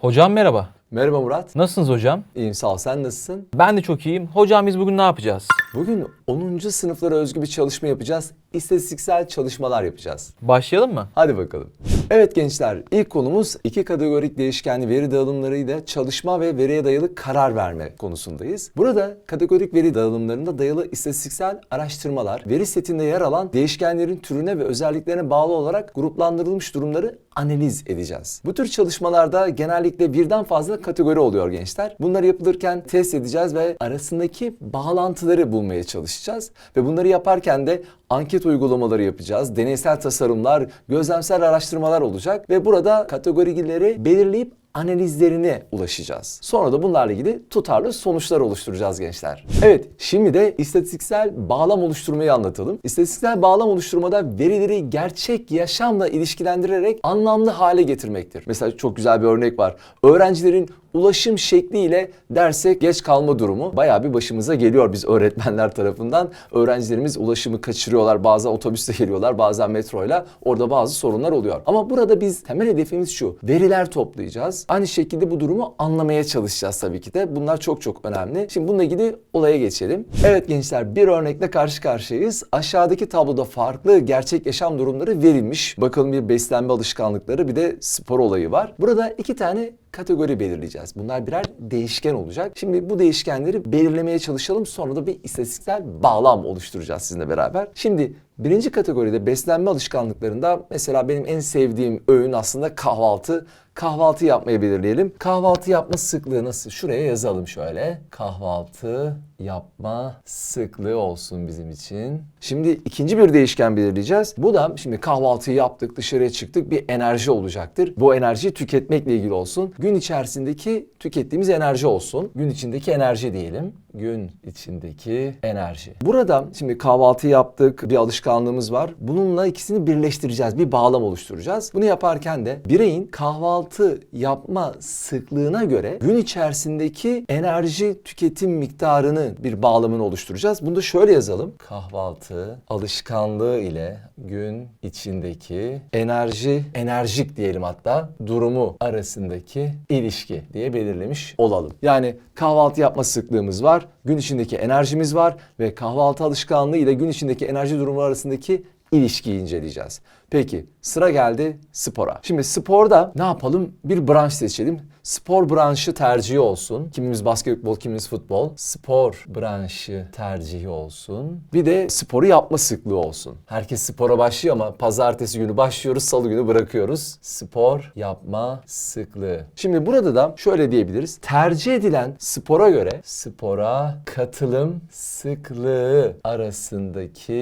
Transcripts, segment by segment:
Hocam merhaba. Merhaba Murat. Nasılsınız hocam? İyiyim sağ ol. Sen nasılsın? Ben de çok iyiyim. Hocam biz bugün ne yapacağız? Bugün 10. sınıflara özgü bir çalışma yapacağız. İstatistiksel çalışmalar yapacağız. Başlayalım mı? Hadi bakalım. Evet gençler, ilk konumuz iki kategorik değişkenli veri dağılımlarıyla çalışma ve veriye dayalı karar verme konusundayız. Burada kategorik veri dağılımlarında dayalı istatistiksel araştırmalar, veri setinde yer alan değişkenlerin türüne ve özelliklerine bağlı olarak gruplandırılmış durumları analiz edeceğiz. Bu tür çalışmalarda genellikle birden fazla kategori oluyor gençler. Bunlar yapılırken test edeceğiz ve arasındaki bağlantıları bulmaya çalışacağız. Ve bunları yaparken de anket uygulamaları yapacağız. Deneysel tasarımlar, gözlemsel araştırmalar olacak ve burada kategorileri belirleyip analizlerine ulaşacağız. Sonra da bunlarla ilgili tutarlı sonuçlar oluşturacağız gençler. Evet, şimdi de istatistiksel bağlam oluşturmayı anlatalım. İstatistiksel bağlam oluşturmada verileri gerçek yaşamla ilişkilendirerek anlamlı hale getirmektir. Mesela çok güzel bir örnek var. Öğrencilerin ulaşım şekliyle derse geç kalma durumu bayağı bir başımıza geliyor biz öğretmenler tarafından. Öğrencilerimiz ulaşımı kaçırıyorlar. Bazen otobüste geliyorlar, bazen metroyla. Orada bazı sorunlar oluyor. Ama burada biz temel hedefimiz şu. Veriler toplayacağız. Aynı şekilde bu durumu anlamaya çalışacağız tabii ki de. Bunlar çok çok önemli. Şimdi bununla ilgili olaya geçelim. Evet gençler bir örnekle karşı karşıyayız. Aşağıdaki tabloda farklı gerçek yaşam durumları verilmiş. Bakalım bir beslenme alışkanlıkları bir de spor olayı var. Burada iki tane kategori belirleyeceğiz. Bunlar birer değişken olacak. Şimdi bu değişkenleri belirlemeye çalışalım. Sonra da bir istatistiksel bağlam oluşturacağız sizinle beraber. Şimdi birinci kategoride beslenme alışkanlıklarında mesela benim en sevdiğim öğün aslında kahvaltı. Kahvaltı yapmayı belirleyelim. Kahvaltı yapma sıklığı nasıl? Şuraya yazalım şöyle. Kahvaltı yapma sıklığı olsun bizim için. Şimdi ikinci bir değişken belirleyeceğiz. Bu da şimdi kahvaltıyı yaptık, dışarıya çıktık bir enerji olacaktır. Bu enerjiyi tüketmekle ilgili olsun. Gün içerisindeki tükettiğimiz enerji olsun. Gün içindeki enerji diyelim. Gün içindeki enerji. Burada şimdi kahvaltı yaptık, bir alışkanlığımız var. Bununla ikisini birleştireceğiz, bir bağlam oluşturacağız. Bunu yaparken de bireyin kahvaltı yapma sıklığına göre gün içerisindeki enerji tüketim miktarını bir bağlamını oluşturacağız. Bunu da şöyle yazalım. Kahvaltı alışkanlığı ile gün içindeki enerji, enerjik diyelim hatta durumu arasındaki ilişki diye belirlemiş olalım. Yani kahvaltı yapma sıklığımız var, gün içindeki enerjimiz var ve kahvaltı alışkanlığı ile gün içindeki enerji durumu arasındaki ilişkiyi inceleyeceğiz. Peki sıra geldi spora. Şimdi sporda ne yapalım? Bir branş seçelim. Spor branşı tercihi olsun. Kimimiz basketbol, kimimiz futbol. Spor branşı tercihi olsun. Bir de sporu yapma sıklığı olsun. Herkes spora başlıyor ama pazartesi günü başlıyoruz, salı günü bırakıyoruz. Spor yapma sıklığı. Şimdi burada da şöyle diyebiliriz. Tercih edilen spora göre spora katılım sıklığı arasındaki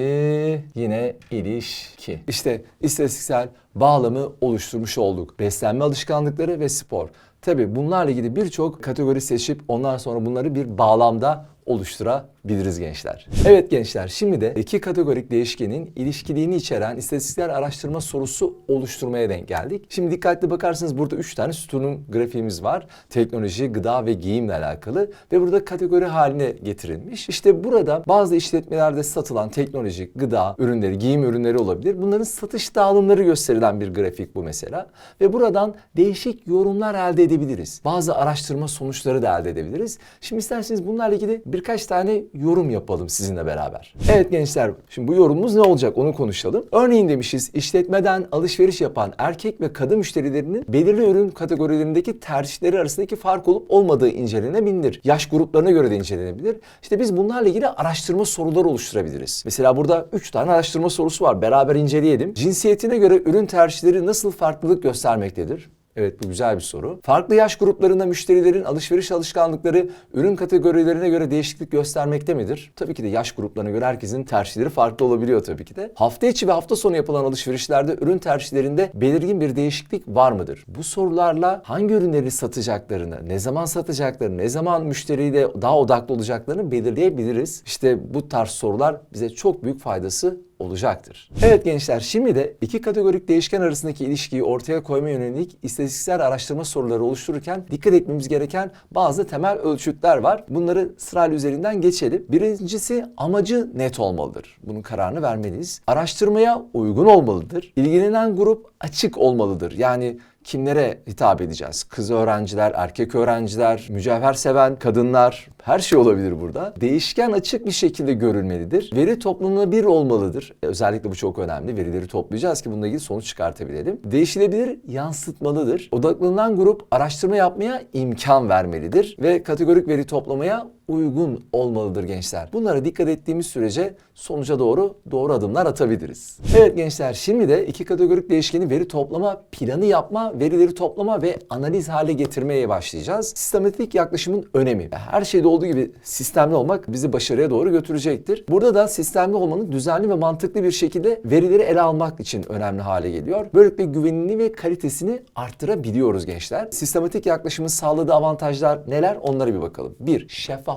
yine ilişki. İşte istatistiksel bağlamı oluşturmuş olduk. Beslenme alışkanlıkları ve spor. Tabi bunlarla ilgili birçok kategori seçip ondan sonra bunları bir bağlamda oluşturabiliriz gençler. Evet gençler şimdi de iki kategorik değişkenin ilişkiliğini içeren istatistiksel araştırma sorusu oluşturmaya denk geldik. Şimdi dikkatli bakarsanız burada üç tane sütunun grafiğimiz var. Teknoloji, gıda ve giyimle alakalı ve burada kategori haline getirilmiş. İşte burada bazı işletmelerde satılan teknolojik, gıda ürünleri, giyim ürünleri olabilir. Bunların satış dağılımları gösterilen bir grafik bu mesela. Ve buradan değişik yorumlar elde edebiliriz. Bazı araştırma sonuçları da elde edebiliriz. Şimdi isterseniz bunlarla ilgili birkaç tane yorum yapalım sizinle beraber. Evet gençler, şimdi bu yorumumuz ne olacak onu konuşalım. Örneğin demişiz işletmeden alışveriş yapan erkek ve kadın müşterilerinin belirli ürün kategorilerindeki tercihleri arasındaki fark olup olmadığı incelenebilir. Yaş gruplarına göre de incelenebilir. İşte biz bunlarla ilgili araştırma soruları oluşturabiliriz. Mesela burada 3 tane araştırma sorusu var. Beraber inceleyelim. Cinsiyetine göre ürün tercihleri nasıl farklılık göstermektedir? Evet bu güzel bir soru. Farklı yaş gruplarında müşterilerin alışveriş alışkanlıkları ürün kategorilerine göre değişiklik göstermekte midir? Tabii ki de yaş gruplarına göre herkesin tercihleri farklı olabiliyor tabii ki de. Hafta içi ve hafta sonu yapılan alışverişlerde ürün tercihlerinde belirgin bir değişiklik var mıdır? Bu sorularla hangi ürünleri satacaklarını, ne zaman satacaklarını, ne zaman müşteriyle daha odaklı olacaklarını belirleyebiliriz. İşte bu tarz sorular bize çok büyük faydası olacaktır. Evet gençler şimdi de iki kategorik değişken arasındaki ilişkiyi ortaya koyma yönelik istatistiksel araştırma soruları oluştururken dikkat etmemiz gereken bazı temel ölçütler var. Bunları sırayla üzerinden geçelim. Birincisi amacı net olmalıdır. Bunun kararını vermeliyiz. Araştırmaya uygun olmalıdır. İlgilenen grup açık olmalıdır. Yani kimlere hitap edeceğiz? Kız öğrenciler, erkek öğrenciler, mücevher seven kadınlar, her şey olabilir burada. Değişken açık bir şekilde görülmelidir. Veri toplanabilir olmalıdır. E, Özellikle bu çok önemli. Verileri toplayacağız ki bununla ilgili sonuç çıkartabilelim. Değişilebilir, yansıtmalıdır. Odaklanılan grup araştırma yapmaya imkan vermelidir ve kategorik veri toplamaya uygun olmalıdır gençler. Bunlara dikkat ettiğimiz sürece sonuca doğru doğru adımlar atabiliriz. Evet gençler şimdi de iki kategorik değişkeni veri toplama planı yapma, verileri toplama ve analiz hale getirmeye başlayacağız. Sistematik yaklaşımın önemi. Her şeyde olduğu gibi sistemli olmak bizi başarıya doğru götürecektir. Burada da sistemli olmanın düzenli ve mantıklı bir şekilde verileri ele almak için önemli hale geliyor. Böylelikle güvenini ve kalitesini arttırabiliyoruz gençler. Sistematik yaklaşımın sağladığı avantajlar neler? Onlara bir bakalım. Bir,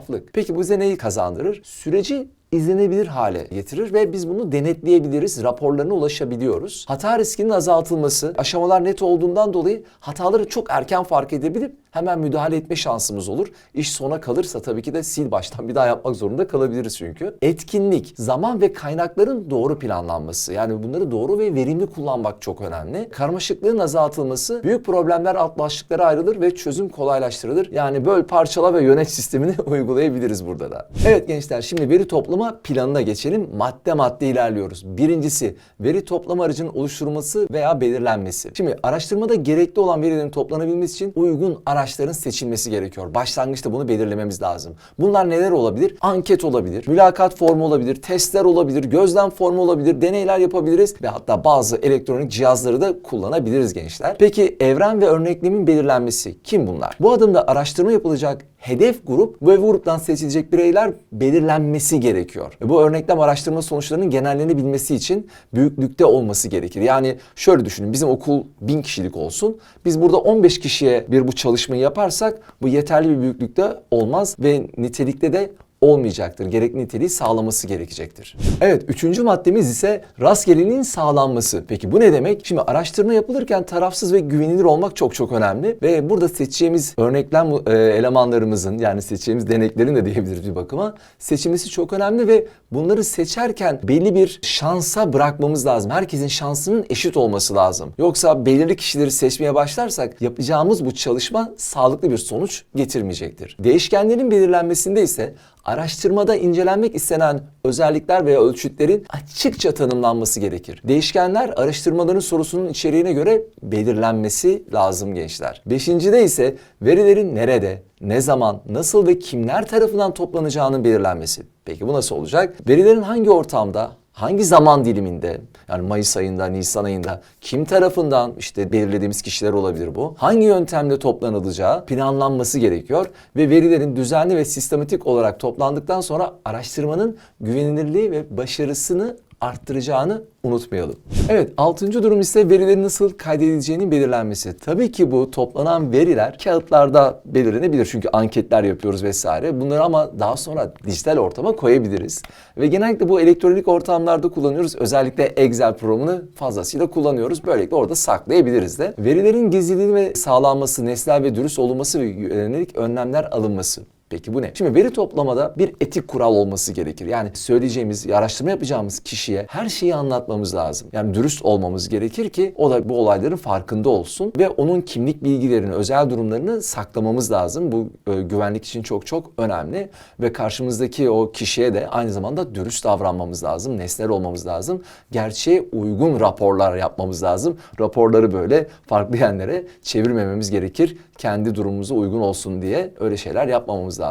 şeffaflık. Peki bu bize neyi kazandırır? Süreci izlenebilir hale getirir ve biz bunu denetleyebiliriz, raporlarına ulaşabiliyoruz. Hata riskinin azaltılması, aşamalar net olduğundan dolayı hataları çok erken fark edebilip hemen müdahale etme şansımız olur. İş sona kalırsa tabii ki de sil baştan bir daha yapmak zorunda kalabiliriz çünkü. Etkinlik, zaman ve kaynakların doğru planlanması. Yani bunları doğru ve verimli kullanmak çok önemli. Karmaşıklığın azaltılması, büyük problemler alt başlıklara ayrılır ve çözüm kolaylaştırılır. Yani böl, parçala ve yönet sistemini uygulayabiliriz burada da. Evet gençler şimdi veri toplama planına geçelim. Madde madde ilerliyoruz. Birincisi veri toplama aracının oluşturulması veya belirlenmesi. Şimdi araştırmada gerekli olan verilerin toplanabilmesi için uygun araçların seçilmesi gerekiyor. Başlangıçta bunu belirlememiz lazım. Bunlar neler olabilir? Anket olabilir, mülakat formu olabilir, testler olabilir, gözlem formu olabilir, deneyler yapabiliriz ve hatta bazı elektronik cihazları da kullanabiliriz gençler. Peki evren ve örneklemin belirlenmesi kim bunlar? Bu adımda araştırma yapılacak hedef grup ve gruptan seçilecek bireyler belirlenmesi gerekiyor. E Bu örneklem araştırma sonuçlarının genellenebilmesi için büyüklükte olması gerekir. Yani şöyle düşünün bizim okul 1000 kişilik olsun. Biz burada 15 kişiye bir bu çalışmayı yaparsak bu yeterli bir büyüklükte olmaz ve nitelikte de olmayacaktır. Gerekli niteliği sağlaması gerekecektir. Evet, üçüncü maddemiz ise rastgeleliğin sağlanması. Peki bu ne demek? Şimdi araştırma yapılırken tarafsız ve güvenilir olmak çok çok önemli ve burada seçeceğimiz örneklem e, elemanlarımızın yani seçeceğimiz deneklerin de diyebiliriz bir bakıma seçilmesi çok önemli ve bunları seçerken belli bir şansa bırakmamız lazım. Herkesin şansının eşit olması lazım. Yoksa belirli kişileri seçmeye başlarsak yapacağımız bu çalışma sağlıklı bir sonuç getirmeyecektir. Değişkenlerin belirlenmesinde ise araştırmada incelenmek istenen özellikler veya ölçütlerin açıkça tanımlanması gerekir. Değişkenler araştırmaların sorusunun içeriğine göre belirlenmesi lazım gençler. Beşincide ise verilerin nerede, ne zaman, nasıl ve kimler tarafından toplanacağının belirlenmesi. Peki bu nasıl olacak? Verilerin hangi ortamda, hangi zaman diliminde yani Mayıs ayında, Nisan ayında kim tarafından işte belirlediğimiz kişiler olabilir bu. Hangi yöntemle toplanılacağı planlanması gerekiyor ve verilerin düzenli ve sistematik olarak toplandıktan sonra araştırmanın güvenilirliği ve başarısını arttıracağını unutmayalım. Evet, altıncı durum ise verilerin nasıl kaydedileceğinin belirlenmesi. Tabii ki bu toplanan veriler kağıtlarda belirlenebilir çünkü anketler yapıyoruz vesaire. Bunları ama daha sonra dijital ortama koyabiliriz. Ve genellikle bu elektronik ortamlarda kullanıyoruz. Özellikle Excel programını fazlasıyla kullanıyoruz. Böylelikle orada saklayabiliriz de. Verilerin gizliliği ve sağlanması, nesnel ve dürüst olunması ve yönelik önlemler alınması. Peki bu ne? Şimdi veri toplamada bir etik kural olması gerekir. Yani söyleyeceğimiz, araştırma yapacağımız kişiye her şeyi anlatmamız lazım. Yani dürüst olmamız gerekir ki o da bu olayların farkında olsun ve onun kimlik bilgilerini, özel durumlarını saklamamız lazım. Bu e, güvenlik için çok çok önemli ve karşımızdaki o kişiye de aynı zamanda dürüst davranmamız lazım, nesnel olmamız lazım. Gerçeğe uygun raporlar yapmamız lazım. Raporları böyle farklı yerlere çevirmememiz gerekir. Kendi durumumuza uygun olsun diye öyle şeyler yapmamamız lazım.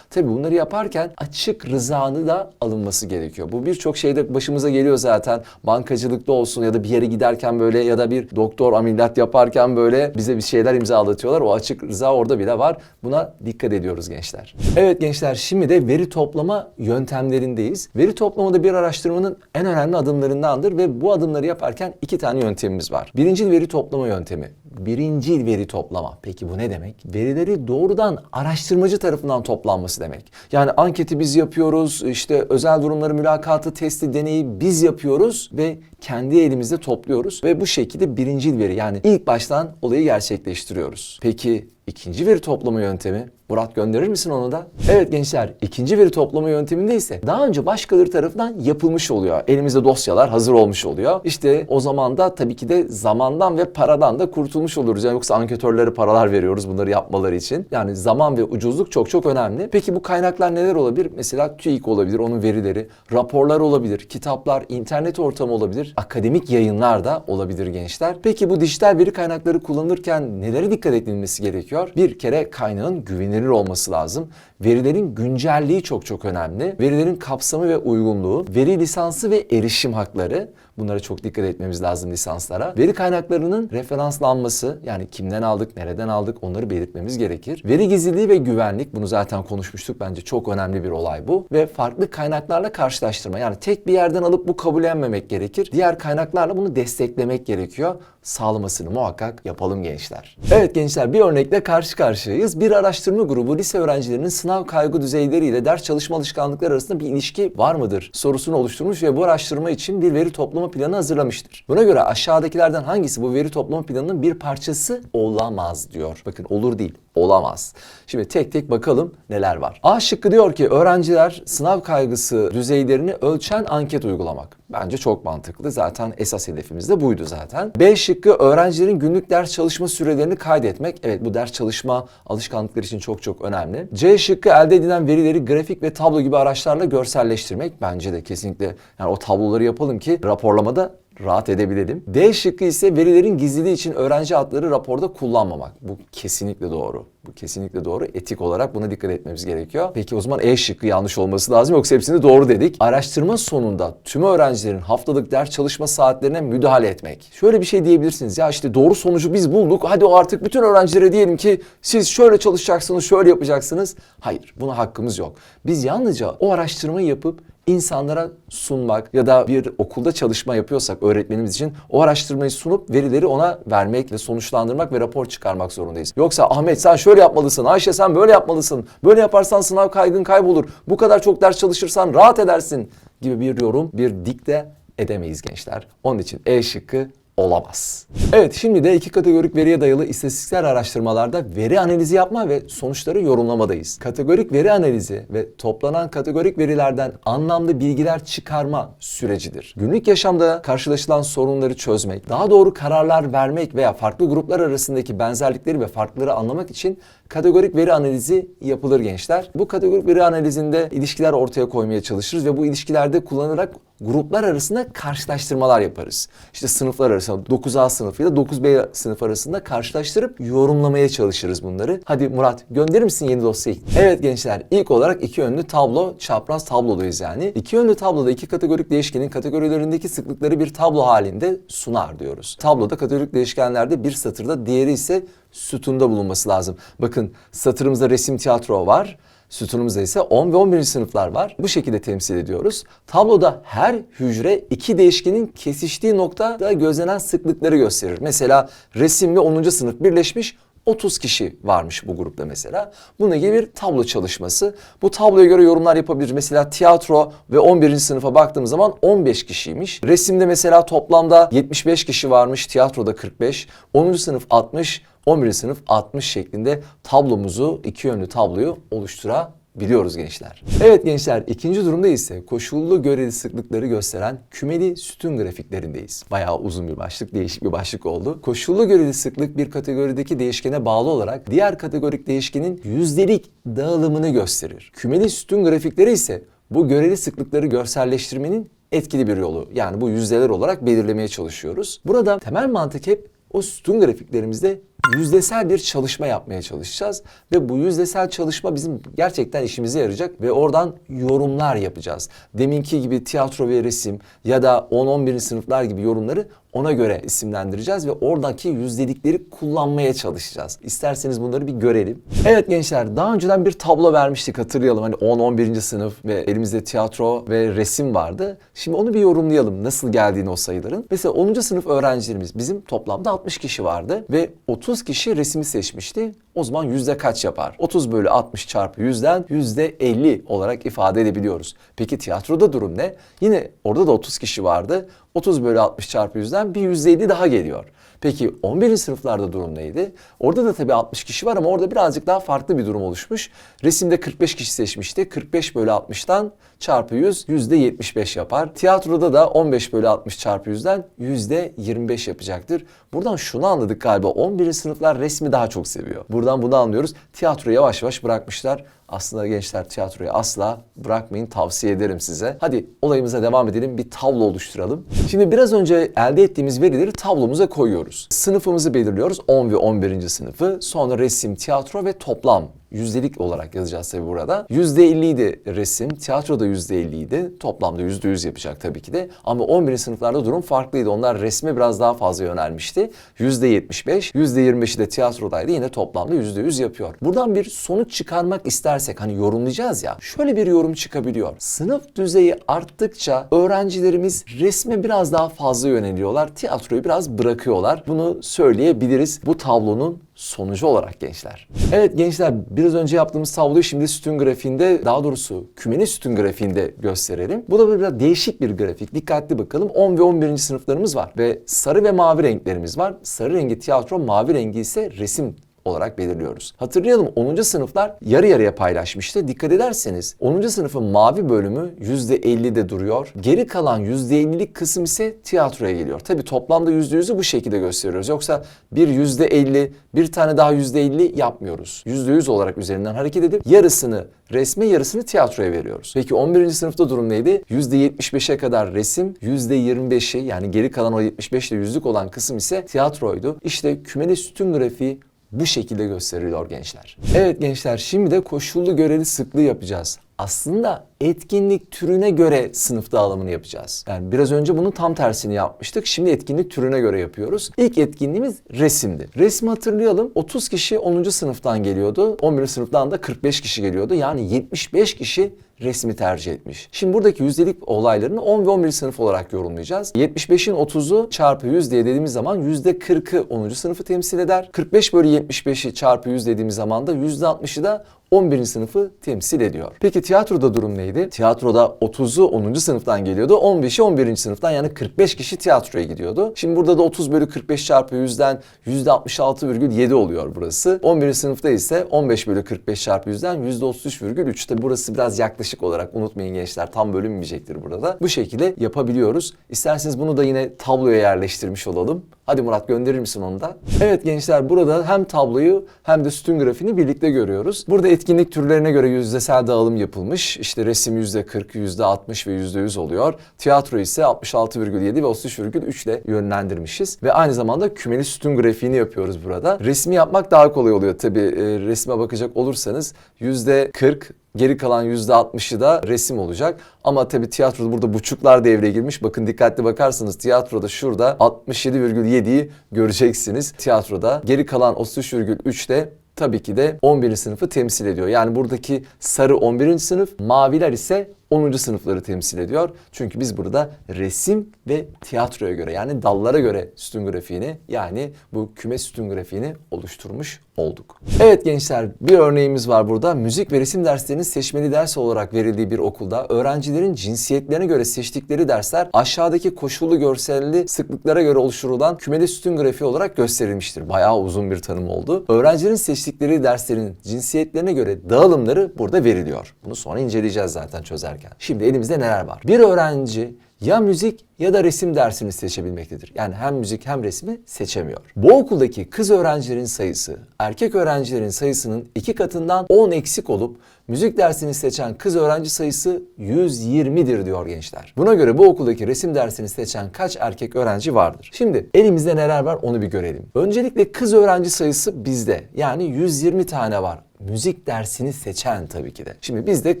Tabii bunları yaparken açık rızanı da alınması gerekiyor. Bu birçok şeyde başımıza geliyor zaten. Bankacılıkta olsun ya da bir yere giderken böyle ya da bir doktor ameliyat yaparken böyle bize bir şeyler imzalatıyorlar. O açık rıza orada bile var. Buna dikkat ediyoruz gençler. Evet gençler şimdi de veri toplama yöntemlerindeyiz. Veri toplamada bir araştırmanın en önemli adımlarındandır ve bu adımları yaparken iki tane yöntemimiz var. Birincil veri toplama yöntemi. Birincil veri toplama. Peki bu ne demek? Verileri doğrudan araştırmacı tarafından toplanması demek. Yani anketi biz yapıyoruz, işte özel durumları, mülakatı, testi, deneyi biz yapıyoruz ve kendi elimizde topluyoruz ve bu şekilde birincil veri yani ilk baştan olayı gerçekleştiriyoruz. Peki ikinci veri toplama yöntemi Murat gönderir misin onu da? Evet gençler ikinci veri toplama yönteminde ise daha önce başkaları tarafından yapılmış oluyor. Elimizde dosyalar hazır olmuş oluyor. İşte o zaman da tabii ki de zamandan ve paradan da kurtulmuş oluruz. Yani yoksa anketörlere paralar veriyoruz bunları yapmaları için. Yani zaman ve ucuzluk çok çok önemli. Peki bu kaynaklar neler olabilir? Mesela TÜİK olabilir, onun verileri, raporlar olabilir, kitaplar, internet ortamı olabilir, akademik yayınlar da olabilir gençler. Peki bu dijital veri kaynakları kullanırken nelere dikkat edilmesi gerekiyor? Bir kere kaynağın güvenilir olması lazım. Verilerin güncelliği çok çok önemli. Verilerin kapsamı ve uygunluğu, veri lisansı ve erişim hakları Bunlara çok dikkat etmemiz lazım lisanslara. Veri kaynaklarının referanslanması yani kimden aldık, nereden aldık onları belirtmemiz gerekir. Veri gizliliği ve güvenlik bunu zaten konuşmuştuk. Bence çok önemli bir olay bu. Ve farklı kaynaklarla karşılaştırma. Yani tek bir yerden alıp bu kabullenmemek gerekir. Diğer kaynaklarla bunu desteklemek gerekiyor. Sağlamasını muhakkak yapalım gençler. Evet gençler bir örnekle karşı karşıyayız. Bir araştırma grubu lise öğrencilerinin sınav kaygı düzeyleriyle ders çalışma alışkanlıkları arasında bir ilişki var mıdır sorusunu oluşturmuş ve bu araştırma için bir veri toplama planı hazırlamıştır. Buna göre aşağıdakilerden hangisi bu veri toplama planının bir parçası olamaz diyor. Bakın olur değil olamaz. Şimdi tek tek bakalım neler var. A şıkkı diyor ki öğrenciler sınav kaygısı düzeylerini ölçen anket uygulamak. Bence çok mantıklı. Zaten esas hedefimiz de buydu zaten. B şıkkı öğrencilerin günlük ders çalışma sürelerini kaydetmek. Evet bu ders çalışma alışkanlıkları için çok çok önemli. C şıkkı elde edilen verileri grafik ve tablo gibi araçlarla görselleştirmek. Bence de kesinlikle yani o tabloları yapalım ki raporlamada rahat edebilelim. D şıkkı ise verilerin gizliliği için öğrenci adları raporda kullanmamak. Bu kesinlikle doğru. Bu kesinlikle doğru. Etik olarak buna dikkat etmemiz gerekiyor. Peki o zaman E şıkkı yanlış olması lazım yoksa hepsini doğru dedik. Araştırma sonunda tüm öğrencilerin haftalık ders çalışma saatlerine müdahale etmek. Şöyle bir şey diyebilirsiniz. Ya işte doğru sonucu biz bulduk. Hadi o artık bütün öğrencilere diyelim ki siz şöyle çalışacaksınız, şöyle yapacaksınız. Hayır, buna hakkımız yok. Biz yalnızca o araştırmayı yapıp insanlara sunmak ya da bir okulda çalışma yapıyorsak öğretmenimiz için o araştırmayı sunup verileri ona vermek ve sonuçlandırmak ve rapor çıkarmak zorundayız. Yoksa Ahmet sen şöyle yapmalısın, Ayşe sen böyle yapmalısın, böyle yaparsan sınav kaygın kaybolur, bu kadar çok ders çalışırsan rahat edersin gibi bir yorum, bir dikte edemeyiz gençler. Onun için E şıkkı olamaz. Evet şimdi de iki kategorik veriye dayalı istatistiksel araştırmalarda veri analizi yapma ve sonuçları yorumlamadayız. Kategorik veri analizi ve toplanan kategorik verilerden anlamlı bilgiler çıkarma sürecidir. Günlük yaşamda karşılaşılan sorunları çözmek, daha doğru kararlar vermek veya farklı gruplar arasındaki benzerlikleri ve farkları anlamak için kategorik veri analizi yapılır gençler. Bu kategorik veri analizinde ilişkiler ortaya koymaya çalışırız ve bu ilişkilerde kullanarak gruplar arasında karşılaştırmalar yaparız. İşte sınıflar arasında 9A sınıfı ile 9B sınıf arasında karşılaştırıp yorumlamaya çalışırız bunları. Hadi Murat gönderir misin yeni dosyayı? Evet gençler ilk olarak iki yönlü tablo, çapraz tablodayız yani. İki yönlü tabloda iki kategorik değişkenin kategorilerindeki sıklıkları bir tablo halinde sunar diyoruz. Tabloda kategorik değişkenlerde bir satırda diğeri ise sütunda bulunması lazım. Bakın satırımızda resim tiyatro var. Sütunumuzda ise 10 ve 11. sınıflar var. Bu şekilde temsil ediyoruz. Tabloda her hücre iki değişkenin kesiştiği noktada gözlenen sıklıkları gösterir. Mesela resim ve 10. sınıf birleşmiş 30 kişi varmış bu grupta mesela. Bununla ilgili bir tablo çalışması. Bu tabloya göre yorumlar yapabiliriz. Mesela tiyatro ve 11. sınıfa baktığımız zaman 15 kişiymiş. Resimde mesela toplamda 75 kişi varmış. Tiyatroda 45. 10. sınıf 60. 11. sınıf 60 şeklinde tablomuzu, iki yönlü tabloyu oluşturabiliyoruz gençler. Evet gençler ikinci durumda ise koşullu göreli sıklıkları gösteren kümeli sütun grafiklerindeyiz. Bayağı uzun bir başlık, değişik bir başlık oldu. Koşullu göreli sıklık bir kategorideki değişkene bağlı olarak diğer kategorik değişkenin yüzdelik dağılımını gösterir. Kümeli sütun grafikleri ise bu göreli sıklıkları görselleştirmenin etkili bir yolu. Yani bu yüzdeler olarak belirlemeye çalışıyoruz. Burada temel mantık hep o sütun grafiklerimizde yüzdesel bir çalışma yapmaya çalışacağız ve bu yüzdesel çalışma bizim gerçekten işimize yarayacak ve oradan yorumlar yapacağız. Deminki gibi tiyatro ve resim ya da 10-11. sınıflar gibi yorumları ona göre isimlendireceğiz ve oradaki yüzdelikleri kullanmaya çalışacağız. İsterseniz bunları bir görelim. Evet gençler daha önceden bir tablo vermiştik hatırlayalım. Hani 10-11. sınıf ve elimizde tiyatro ve resim vardı. Şimdi onu bir yorumlayalım nasıl geldiğini o sayıların. Mesela 10. sınıf öğrencilerimiz bizim toplamda 60 kişi vardı ve 30 kişi resmi seçmişti. O zaman yüzde kaç yapar? 30 bölü 60 çarpı yüzden yüzde 50 olarak ifade edebiliyoruz. Peki tiyatroda durum ne? Yine orada da 30 kişi vardı. 30 bölü 60 çarpı yüzden bir yüzde 50 daha geliyor. Peki 11. sınıflarda durum neydi? Orada da tabii 60 kişi var ama orada birazcık daha farklı bir durum oluşmuş. Resimde 45 kişi seçmişti. 45 bölü 60'tan çarpı 100 yüzde 75 yapar. Tiyatroda da 15 bölü 60 çarpı 100'den yüzde 25 yapacaktır. Buradan şunu anladık galiba 11. sınıflar resmi daha çok seviyor. Buradan bunu anlıyoruz. Tiyatroyu yavaş yavaş bırakmışlar. Aslında gençler tiyatroyu asla bırakmayın tavsiye ederim size. Hadi olayımıza devam edelim bir tablo oluşturalım. Şimdi biraz önce elde ettiğimiz verileri tablomuza koyuyoruz. Sınıfımızı belirliyoruz 10 ve 11. sınıfı. Sonra resim, tiyatro ve toplam yüzdelik olarak yazacağız tabii burada. %50 idi resim, tiyatro da %50 idi. Toplamda %100 yapacak tabii ki de. Ama 11. sınıflarda durum farklıydı. Onlar resme biraz daha fazla yönelmişti. %75, %25'i de tiyatrodaydı. Yine toplamda %100 yapıyor. Buradan bir sonuç çıkarmak istersek hani yorumlayacağız ya. Şöyle bir yorum çıkabiliyor. Sınıf düzeyi arttıkça öğrencilerimiz resme biraz daha fazla yöneliyorlar. Tiyatroyu biraz bırakıyorlar. Bunu söyleyebiliriz. Bu tablonun sonucu olarak gençler. Evet gençler biraz önce yaptığımız tabloyu şimdi sütun grafiğinde daha doğrusu kümenin sütun grafiğinde gösterelim. Bu da böyle biraz değişik bir grafik. Dikkatli bakalım 10 ve 11. sınıflarımız var ve sarı ve mavi renklerimiz var. Sarı rengi tiyatro, mavi rengi ise resim olarak belirliyoruz. Hatırlayalım 10. sınıflar yarı yarıya paylaşmıştı. Dikkat ederseniz 10. sınıfın mavi bölümü %50'de duruyor. Geri kalan %50'lik kısım ise tiyatroya geliyor. Tabi toplamda %100'ü bu şekilde gösteriyoruz. Yoksa bir %50, bir tane daha %50 yapmıyoruz. %100 olarak üzerinden hareket edip yarısını resme yarısını tiyatroya veriyoruz. Peki 11. sınıfta durum neydi? %75'e kadar resim, %25'i yani geri kalan o 75 ile yüzlük olan kısım ise tiyatroydu. İşte kümeli sütun grafiği bu şekilde gösteriliyor gençler. Evet gençler şimdi de koşullu göreli sıklığı yapacağız. Aslında etkinlik türüne göre sınıf dağılımını yapacağız. Yani biraz önce bunun tam tersini yapmıştık. Şimdi etkinlik türüne göre yapıyoruz. İlk etkinliğimiz resimdi. Resmi hatırlayalım. 30 kişi 10. sınıftan geliyordu. 11. sınıftan da 45 kişi geliyordu. Yani 75 kişi resmi tercih etmiş. Şimdi buradaki yüzdelik olaylarını 10 ve 11. sınıf olarak yorumlayacağız. 75'in 30'u çarpı 100 diye dediğimiz zaman %40'ı 10. sınıfı temsil eder. 45 bölü 75'i çarpı 100 dediğimiz zaman da %60'ı da 11. sınıfı temsil ediyor. Peki tiyatroda durum neydi? Tiyatroda 30'u 10. sınıftan geliyordu. 15'i 11. sınıftan yani 45 kişi tiyatroya gidiyordu. Şimdi burada da 30 bölü 45 çarpı 100'den %66,7 oluyor burası. 11. sınıfta ise 15 bölü 45 çarpı 100'den %33,3. Tabi burası biraz yaklaşık olarak unutmayın gençler tam bölünmeyecektir burada. Bu şekilde yapabiliyoruz. İsterseniz bunu da yine tabloya yerleştirmiş olalım. Hadi Murat gönderir misin onu da? Evet gençler burada hem tabloyu hem de sütun grafiğini birlikte görüyoruz. Burada etkinlik türlerine göre yüzdesel dağılım yapılmış. İşte resim %40, %60 ve %100 oluyor. Tiyatro ise 66,7 ve 33,3 ile yönlendirmişiz. Ve aynı zamanda kümeli sütun grafiğini yapıyoruz burada. Resmi yapmak daha kolay oluyor. Tabii e, resme bakacak olursanız %40 Geri kalan %60'ı da resim olacak. Ama tabii tiyatroda burada buçuklar devreye girmiş. Bakın dikkatli bakarsanız tiyatroda şurada 67,7'yi göreceksiniz. Tiyatroda geri kalan 33,3 de tabii ki de 11. sınıfı temsil ediyor. Yani buradaki sarı 11. sınıf, maviler ise 10. sınıfları temsil ediyor. Çünkü biz burada resim ve tiyatroya göre yani dallara göre sütun grafiğini yani bu küme sütun grafiğini oluşturmuş olduk. Evet gençler bir örneğimiz var burada. Müzik ve resim derslerinin seçmeli ders olarak verildiği bir okulda öğrencilerin cinsiyetlerine göre seçtikleri dersler aşağıdaki koşullu görselli sıklıklara göre oluşturulan kümeli sütun grafiği olarak gösterilmiştir. Bayağı uzun bir tanım oldu. Öğrencilerin seçtikleri derslerin cinsiyetlerine göre dağılımları burada veriliyor. Bunu sonra inceleyeceğiz zaten çözerken. Şimdi elimizde neler var? Bir öğrenci ya müzik ya da resim dersini seçebilmektedir. Yani hem müzik hem resmi seçemiyor. Bu okuldaki kız öğrencilerin sayısı erkek öğrencilerin sayısının iki katından 10 eksik olup müzik dersini seçen kız öğrenci sayısı 120'dir diyor gençler. Buna göre bu okuldaki resim dersini seçen kaç erkek öğrenci vardır? Şimdi elimizde neler var onu bir görelim. Öncelikle kız öğrenci sayısı bizde. Yani 120 tane var müzik dersini seçen tabii ki de. Şimdi biz de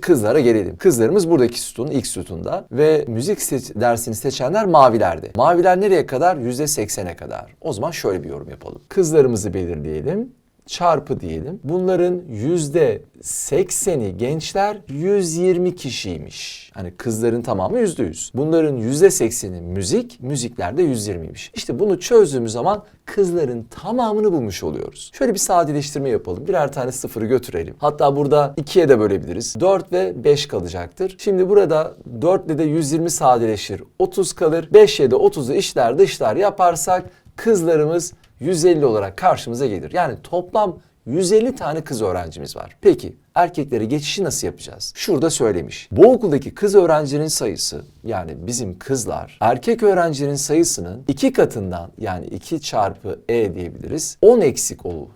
kızlara gelelim. Kızlarımız buradaki sütun, ilk sütunda ve müzik seç- dersini seçenler mavilerde. Maviler nereye kadar? %80'e kadar. O zaman şöyle bir yorum yapalım. Kızlarımızı belirleyelim çarpı diyelim. Bunların yüzde 80'i gençler 120 kişiymiş. Hani kızların tamamı yüzde yüz. Bunların yüzde 80'i müzik, müziklerde 120'ymiş. İşte bunu çözdüğümüz zaman kızların tamamını bulmuş oluyoruz. Şöyle bir sadeleştirme yapalım. Birer tane sıfırı götürelim. Hatta burada ikiye de bölebiliriz. 4 ve 5 kalacaktır. Şimdi burada 4 ile de 120 sadeleşir. 30 kalır. 5 ile de 30'u işler dışlar yaparsak kızlarımız 150 olarak karşımıza gelir. Yani toplam 150 tane kız öğrencimiz var. Peki erkeklere geçişi nasıl yapacağız? Şurada söylemiş. Bu okuldaki kız öğrencilerin sayısı yani bizim kızlar erkek öğrencilerin sayısının iki katından yani 2 çarpı e diyebiliriz 10 eksik olur.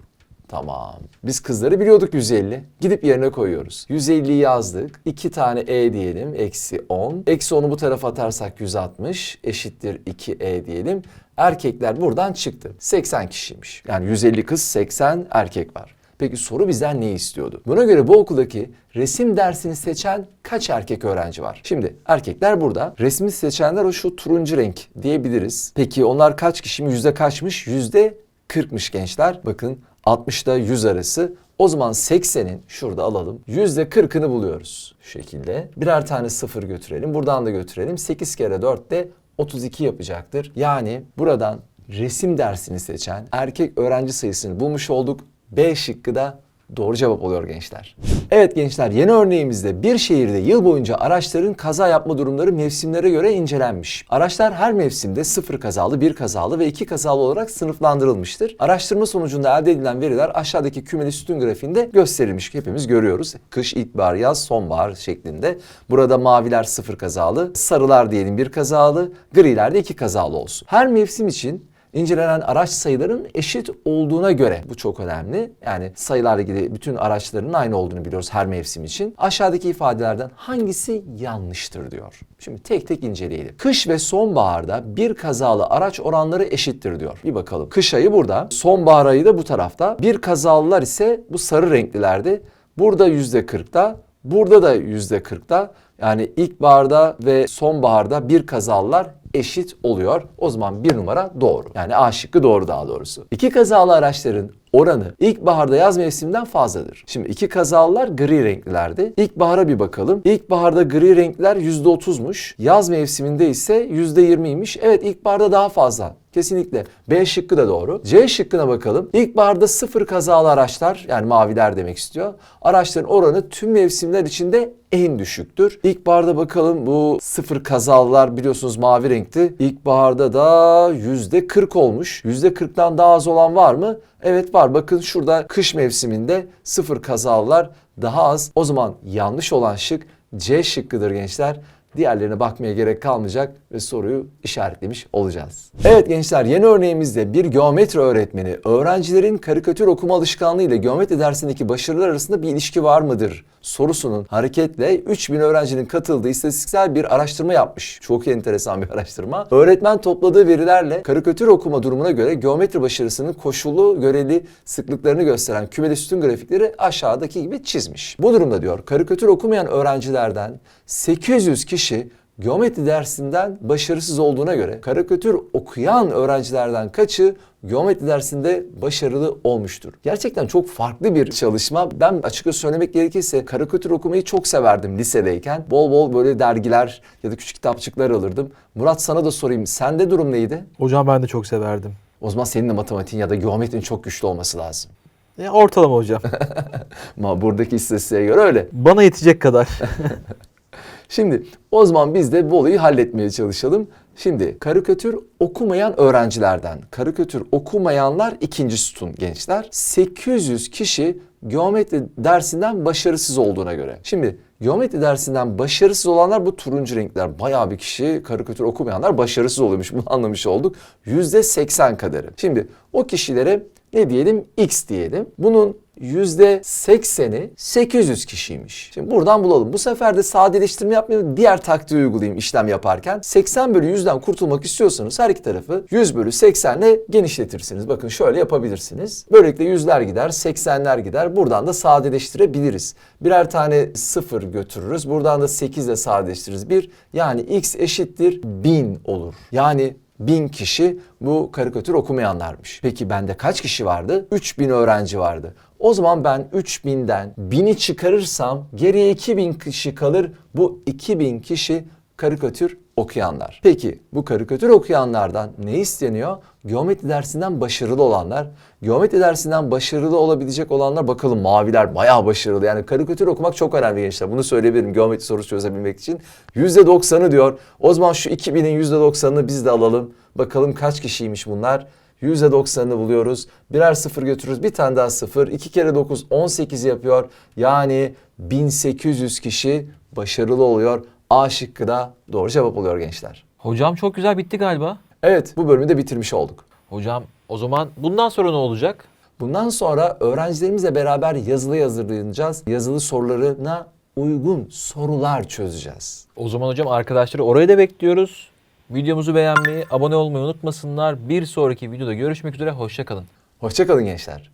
Tamam. Biz kızları biliyorduk 150. Gidip yerine koyuyoruz. 150'yi yazdık. 2 tane e diyelim. Eksi 10. Eksi 10'u bu tarafa atarsak 160. Eşittir 2e diyelim. Erkekler buradan çıktı. 80 kişiymiş. Yani 150 kız 80 erkek var. Peki soru bizden ne istiyordu? Buna göre bu okuldaki resim dersini seçen kaç erkek öğrenci var? Şimdi erkekler burada. Resmi seçenler o şu turuncu renk diyebiliriz. Peki onlar kaç kişi mi? Yüzde kaçmış? Yüzde 40'mış gençler. Bakın 60'da 100 arası. O zaman 80'in şurada alalım. %40'ını buluyoruz şu şekilde. Birer tane sıfır götürelim. Buradan da götürelim. 8 kere 4 de 32 yapacaktır. Yani buradan resim dersini seçen erkek öğrenci sayısını bulmuş olduk. B şıkkı da Doğru cevap oluyor gençler. Evet gençler yeni örneğimizde bir şehirde yıl boyunca araçların kaza yapma durumları mevsimlere göre incelenmiş. Araçlar her mevsimde sıfır kazalı, bir kazalı ve iki kazalı olarak sınıflandırılmıştır. Araştırma sonucunda elde edilen veriler aşağıdaki kümeli sütun grafiğinde gösterilmiş. Hepimiz görüyoruz. Kış, ilkbahar, yaz, sonbahar şeklinde. Burada maviler sıfır kazalı, sarılar diyelim bir kazalı, griler de iki kazalı olsun. Her mevsim için İncelenen araç sayıların eşit olduğuna göre bu çok önemli. Yani sayılarla ilgili bütün araçların aynı olduğunu biliyoruz her mevsim için. Aşağıdaki ifadelerden hangisi yanlıştır diyor. Şimdi tek tek inceleyelim. Kış ve sonbaharda bir kazalı araç oranları eşittir diyor. Bir bakalım. Kış ayı burada, sonbahar ayı da bu tarafta. Bir kazalılar ise bu sarı renklilerde. Burada yüzde kırkta, burada da yüzde kırkta. Yani ilkbaharda ve sonbaharda bir kazalılar eşit oluyor. O zaman bir numara doğru. Yani A şıkkı doğru daha doğrusu. İki kazalı araçların oranı ilkbaharda yaz mevsiminden fazladır. Şimdi iki kazalılar gri renklilerdi. İlkbahara bir bakalım. İlkbaharda gri renkler %30'muş. Yaz mevsiminde ise %20'ymiş. Evet ilkbaharda daha fazla. Kesinlikle. B şıkkı da doğru. C şıkkına bakalım. İlkbaharda sıfır kazalı araçlar yani maviler demek istiyor. Araçların oranı tüm mevsimler içinde en düşüktür. İlkbaharda bakalım bu sıfır kazalılar biliyorsunuz mavi renkti. İlkbaharda da yüzde 40 olmuş. Yüzde 40'tan daha az olan var mı? Evet var. Bakın şurada kış mevsiminde sıfır kazalılar daha az. O zaman yanlış olan şık C şıkkıdır gençler. Diğerlerine bakmaya gerek kalmayacak ve soruyu işaretlemiş olacağız. Evet gençler yeni örneğimizde bir geometri öğretmeni öğrencilerin karikatür okuma alışkanlığı ile geometri dersindeki başarılar arasında bir ilişki var mıdır? Sorusunun hareketle 3000 öğrencinin katıldığı istatistiksel bir araştırma yapmış. Çok enteresan bir araştırma. Öğretmen topladığı verilerle karikatür okuma durumuna göre geometri başarısının koşullu göreli sıklıklarını gösteren kümeli sütun grafikleri aşağıdaki gibi çizmiş. Bu durumda diyor karikatür okumayan öğrencilerden 800 kişi geometri dersinden başarısız olduğuna göre karikatür okuyan öğrencilerden kaçı geometri dersinde başarılı olmuştur. Gerçekten çok farklı bir çalışma. Ben açıkça söylemek gerekirse karikatür okumayı çok severdim lisedeyken. Bol bol böyle dergiler ya da küçük kitapçıklar alırdım. Murat sana da sorayım. Sende durum neydi? Hocam ben de çok severdim. O zaman senin de matematiğin ya da geometrin çok güçlü olması lazım. Ya ortalama hocam. Ama buradaki istatistiğe göre öyle. Bana yetecek kadar. Şimdi o zaman biz de bu olayı halletmeye çalışalım. Şimdi karikatür okumayan öğrencilerden, karikatür okumayanlar ikinci sütun gençler. 800 kişi geometri dersinden başarısız olduğuna göre. Şimdi geometri dersinden başarısız olanlar bu turuncu renkler. Bayağı bir kişi karikatür okumayanlar başarısız oluyormuş. Bunu anlamış olduk. %80 kadarı. Şimdi o kişilere ne diyelim? X diyelim. Bunun %80'i 800 kişiymiş. Şimdi buradan bulalım. Bu sefer de sadeleştirme yapmayalım. Diğer taktiği uygulayayım işlem yaparken. 80 bölü 100'den kurtulmak istiyorsanız her iki tarafı 100 bölü 80 ile genişletirsiniz. Bakın şöyle yapabilirsiniz. Böylelikle yüzler gider, 80'ler gider. Buradan da sadeleştirebiliriz. Birer tane 0 götürürüz. Buradan da 8 ile sadeleştiririz. 1 yani x eşittir 1000 olur. Yani 1000 kişi bu karikatür okumayanlarmış. Peki bende kaç kişi vardı? 3000 öğrenci vardı. O zaman ben 3000'den 1000'i çıkarırsam geriye 2000 kişi kalır. Bu 2000 kişi karikatür okuyanlar. Peki bu karikatür okuyanlardan ne isteniyor? Geometri dersinden başarılı olanlar. Geometri dersinden başarılı olabilecek olanlar bakalım maviler bayağı başarılı. Yani karikatür okumak çok önemli gençler. Bunu söyleyebilirim geometri sorusu çözebilmek için. %90'ı diyor. O zaman şu 2000'in %90'ını biz de alalım. Bakalım kaç kişiymiş bunlar? %90'ını buluyoruz. Birer sıfır götürürüz. Bir tane daha sıfır. 2 kere 9 18 yapıyor. Yani 1800 kişi başarılı oluyor. A şıkkı da doğru cevap oluyor gençler. Hocam çok güzel bitti galiba. Evet bu bölümü de bitirmiş olduk. Hocam o zaman bundan sonra ne olacak? Bundan sonra öğrencilerimizle beraber yazılı hazırlayacağız. Yazılı sorularına uygun sorular çözeceğiz. O zaman hocam arkadaşları oraya da bekliyoruz. Videomuzu beğenmeyi, abone olmayı unutmasınlar. Bir sonraki videoda görüşmek üzere. Hoşçakalın. Hoşçakalın gençler.